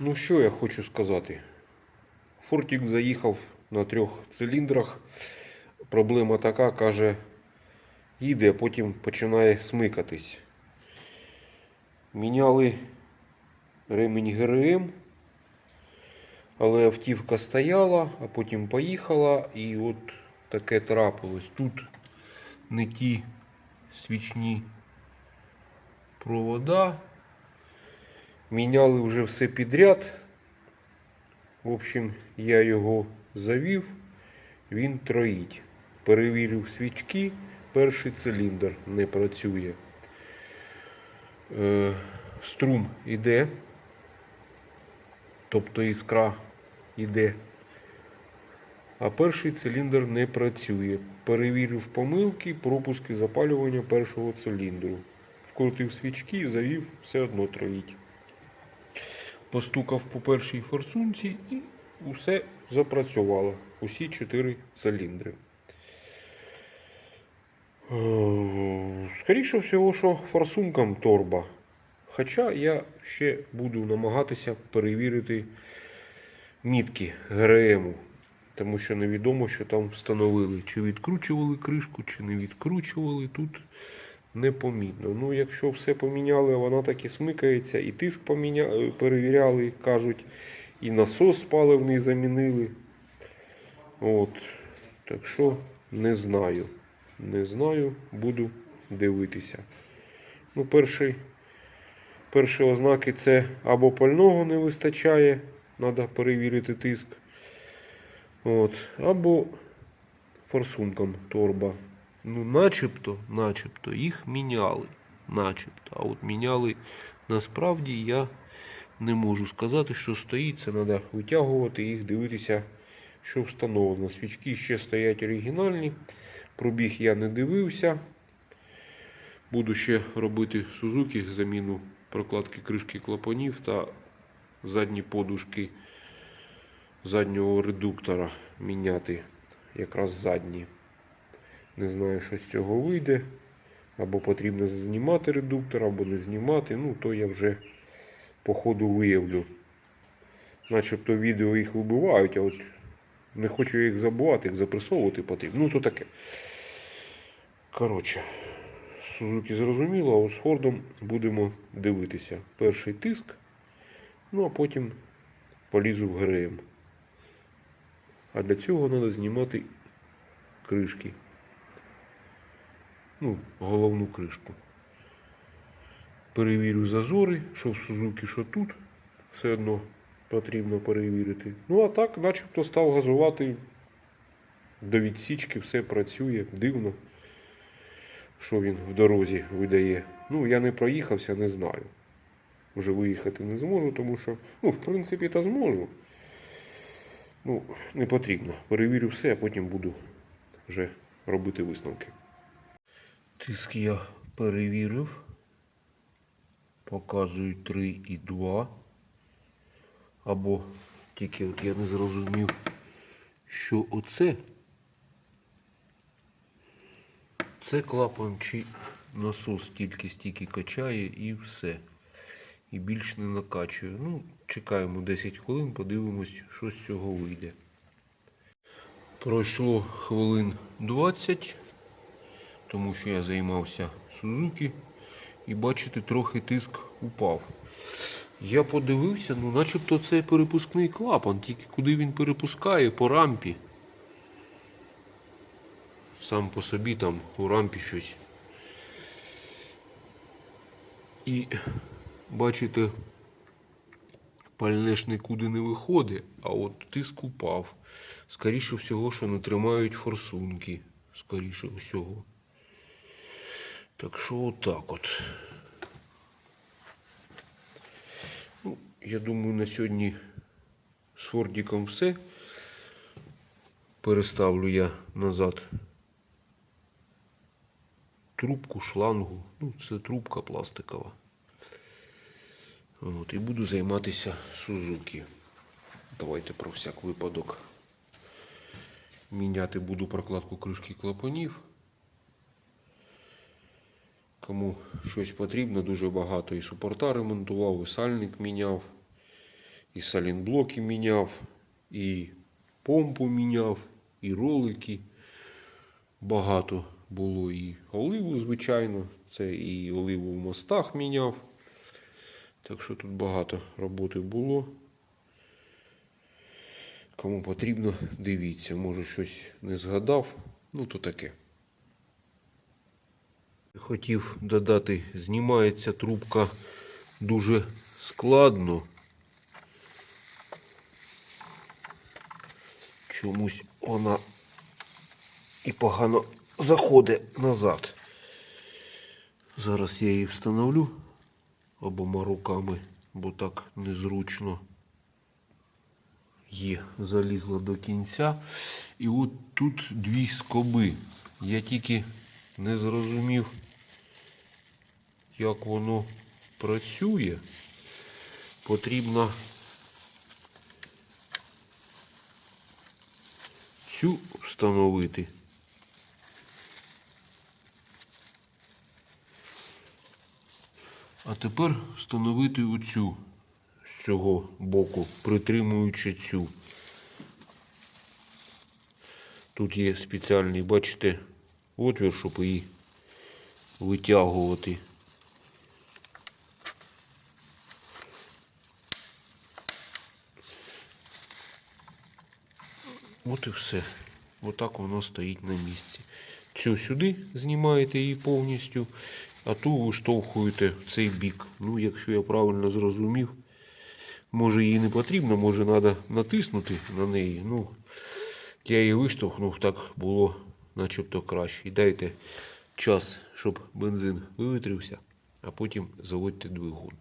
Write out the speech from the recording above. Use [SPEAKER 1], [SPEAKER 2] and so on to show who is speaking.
[SPEAKER 1] Ну, що я хочу сказати? Фортік заїхав на трьох циліндрах. Проблема така, каже, їде, а потім починає смикатись. Міняли ремінь ГРМ, але автівка стояла, а потім поїхала, і от таке трапилось. Тут не ті свічні провода. Міняли вже все підряд. В общем, я його завів, він троїть. Перевірив свічки, перший циліндр не працює. Е, струм іде, тобто іскра іде. А перший циліндр не працює. Перевірив помилки, пропуски запалювання першого циліндру. Вкрутив свічки завів, все одно троїть постукав по першій форсунці і усе запрацювало. Усі чотири циліндри. Е, Скоріше всього, що форсункам торба. Хоча я ще буду намагатися перевірити мітки ГРМу. Тому що невідомо, що там встановили. Чи відкручували кришку, чи не відкручували. Тут непомітно. Ну, якщо все поміняли, вона так і смикається, і тиск поміня... перевіряли, кажуть, і насос паливний замінили. От. Так що не знаю. Не знаю, буду дивитися. Ну, перший, перші ознаки це або пального не вистачає, треба перевірити тиск. От, або форсунком торба. Ну, начебто, начебто їх міняли. Начебто. А от міняли насправді я не можу сказати, що стоїть. Це треба витягувати їх, дивитися, що встановлено. Свічки ще стоять оригінальні. Пробіг я не дивився. Буду ще робити Сузуки заміну прокладки кришки клапанів та задні подушки заднього редуктора міняти. Якраз задні. Не знаю, що з цього вийде. Або потрібно знімати редуктор, або не знімати. Ну, то я вже по ходу виявлю. Начебто відео їх вибивають, а от не хочу я їх забувати, їх запресовувати потрібно. Ну, то таке. Коротше, Сузуки зрозуміло, а от з Фордом будемо дивитися. Перший тиск, ну а потім полізу в ГРМ. А для цього треба знімати кришки. Ну, головну кришку. Перевірю зазори, що в Сузуки, що тут. Все одно потрібно перевірити. Ну, а так, начебто став газувати до відсічки, все працює. Дивно, що він в дорозі видає. Ну, я не проїхався, не знаю. Вже виїхати не зможу, тому що, ну, в принципі, та зможу. Ну, не потрібно. Перевірю все, а потім буду вже робити висновки. Тиск я перевірив. Показують 3,2. Або тільки от я не зрозумів, що оце. Це клапан чи насос тільки стільки качає і все. І більш не накачує. Ну, чекаємо 10 хвилин, подивимось, що з цього вийде. Пройшло хвилин 20 тому що я займався Сузуки. І бачите, трохи тиск упав. Я подивився, ну начебто це перепускний клапан, тільки куди він перепускає по рампі. Сам по собі там у рампі щось. І бачите, пальне ж нікуди не виходить, а от тиск упав. Скоріше всього, що не тримають форсунки. Скоріше всього. Так що отак от. Ну, я думаю, на сьогодні з Фордіком все. Переставлю я назад трубку, шлангу. Ну, це трубка пластикова. От, і буду займатися Сузуки. Давайте про всяк випадок. Міняти буду прокладку кришки клапанів. Кому щось потрібно, дуже багато і супорта ремонтував, і сальник міняв, і салінблоки міняв, і помпу міняв, і ролики. Багато було і оливу, звичайно. Це і оливу в мостах міняв. Так що тут багато роботи було. Кому потрібно, дивіться. Може щось не згадав. Ну, то таке. Хотів додати, знімається трубка дуже складно. Чомусь вона і погано заходить назад. Зараз я її встановлю обома руками, бо так незручно. Є, залізла до кінця. І от тут дві скоби. Я тільки не зрозумів, як воно працює. Потрібно цю встановити. А тепер встановити оцю з цього боку, притримуючи цю. Тут є спеціальний, бачите, отвір, щоб її витягувати. От і все. Отак воно стоїть на місці. Цю сюди знімаєте її повністю, а ту виштовхуєте в цей бік. Ну, якщо я правильно зрозумів, може її не потрібно, може треба натиснути на неї. Ну, я її виштовхнув, так було начебто краще. І дайте час, щоб бензин вивітрився, а потім заводьте двигун.